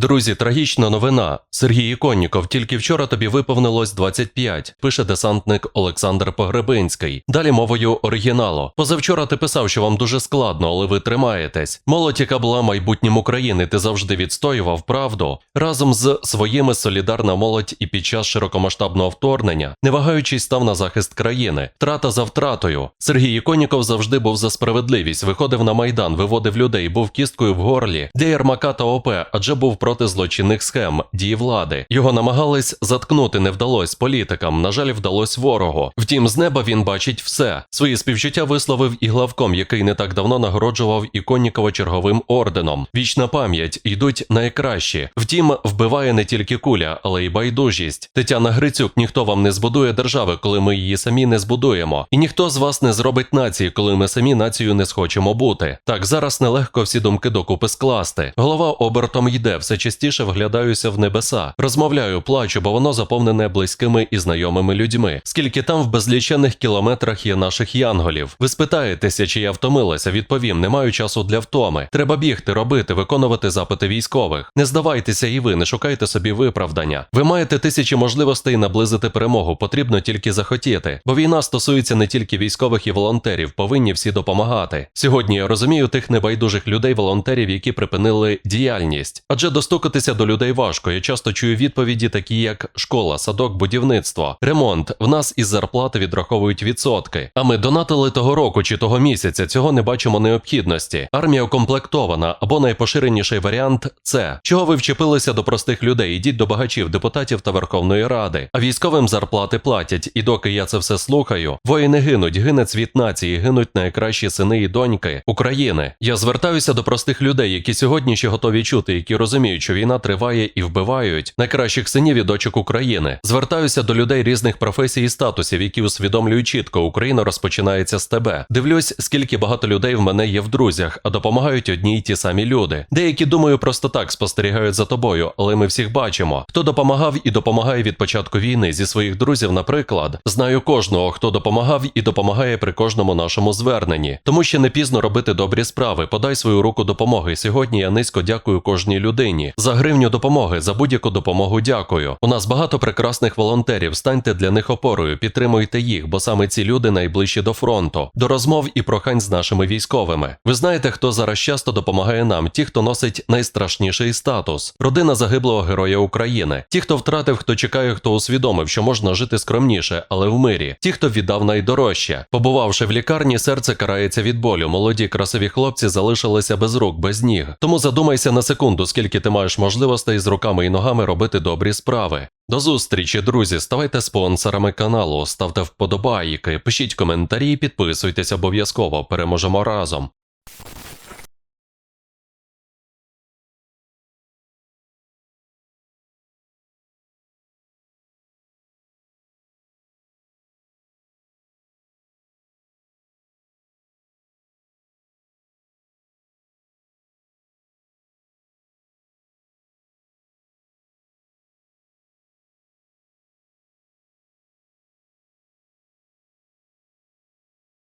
Друзі, трагічна новина. Сергій Іконніков, тільки вчора тобі виповнилось 25, пише десантник Олександр Погребинський. Далі мовою оригіналу. Позавчора ти писав, що вам дуже складно, але ви тримаєтесь. Молодь, яка була майбутнім України, ти завжди відстоював правду. Разом з своїми солідарна молодь і під час широкомасштабного вторгнення, не вагаючись, став на захист країни. Втрата за втратою. Сергій Іконніков завжди був за справедливість, виходив на майдан, виводив людей, був кісткою в горлі для Єрмака та ОП, адже був проти злочинних схем, дії влади. Його намагались заткнути, не вдалось політикам. На жаль, вдалось ворогу. Втім, з неба він бачить все. Свої співчуття висловив і главком, який не так давно нагороджував Іконнікова черговим орденом. Вічна пам'ять йдуть найкращі. Втім, вбиває не тільки куля, але й байдужість. Тетяна Грицюк, ніхто вам не збудує держави, коли ми її самі не збудуємо. І ніхто з вас не зробить нації, коли ми самі націю не схочемо бути. Так зараз нелегко всі думки докупи скласти. Голова обертом йде, все частіше вглядаюся в небеса. Розмовляю, плачу, бо воно заповнене близькими і знайомими людьми. Скільки там в безлічених кілометрах є наших янголів. Ви спитаєтеся, чи я втомилася? Відповім, не маю часу для втоми. Треба бігти, робити, виконувати запити військових. Не здавайтеся і ви, не шукайте собі виправдання. Ви маєте тисячі можливостей наблизити перемогу, потрібно тільки захотіти. Бо війна стосується не тільки військових і волонтерів, повинні всі допомагати. Сьогодні я розумію тих небайдужих людей, волонтерів, які припинили діяльність. Адже достукатися до людей важко. Я часто чую відповіді, такі як школа, садок, будівництво, ремонт. В нас із зарплати відраховують відсотки. А ми донатили того року чи того місяця. Цього не бачимо необхідності. Армія укомплектована або найпоширеніший варіант це чого ви вчепилися до простих людей. Ідіть до багачів, депутатів та Верховної Ради. А військовим зарплати платять. І доки я це все слухаю, воїни гинуть, гине цвіт нації, гинуть найкращі сини і доньки України. Я звертаюся до простих людей, які сьогодні ще готові чути, які розуміють, що війна триває і вбивають найкращих синів і дочок України. Звертаюся до людей різних професій і статусів, які усвідомлюють чітко, Україна розпочинається з тебе. Дивлюсь, скільки багато людей в мене є в друзях, а допомагають одні й ті самі люди. Деякі думаю, просто так спостерігають за тобою, але ми всіх бачимо. Хто допомагав і допомагає від початку війни зі своїх друзів, наприклад, знаю кожного, хто допомагав і допомагає при кожному нашому зверненні. Тому ще не пізно робити добрі справи. Подай свою руку допомоги. Сьогодні я низько дякую кожній людині. За гривню допомоги, за будь-яку допомогу дякую. У нас багато прекрасних волонтерів. Станьте для них опорою, підтримуйте їх, бо саме ці люди найближчі до фронту, до розмов і прохань з нашими військовими. Ви знаєте, хто зараз часто допомагає нам? Ті, хто носить найстрашніший статус, родина загиблого героя України, ті, хто втратив, хто чекає, хто усвідомив, що можна жити скромніше, але в мирі. Ті, хто віддав найдорожче. Побувавши в лікарні, серце карається від болю. Молоді красиві хлопці залишилися без рук, без ніг. Тому задумайся на секунду, скільки ти маєш можливостей з руками і ногами робити добрі справи. До зустрічі, друзі. Ставайте спонсорами каналу, ставте вподобайки, пишіть коментарі, підписуйтесь обов'язково. Переможемо разом.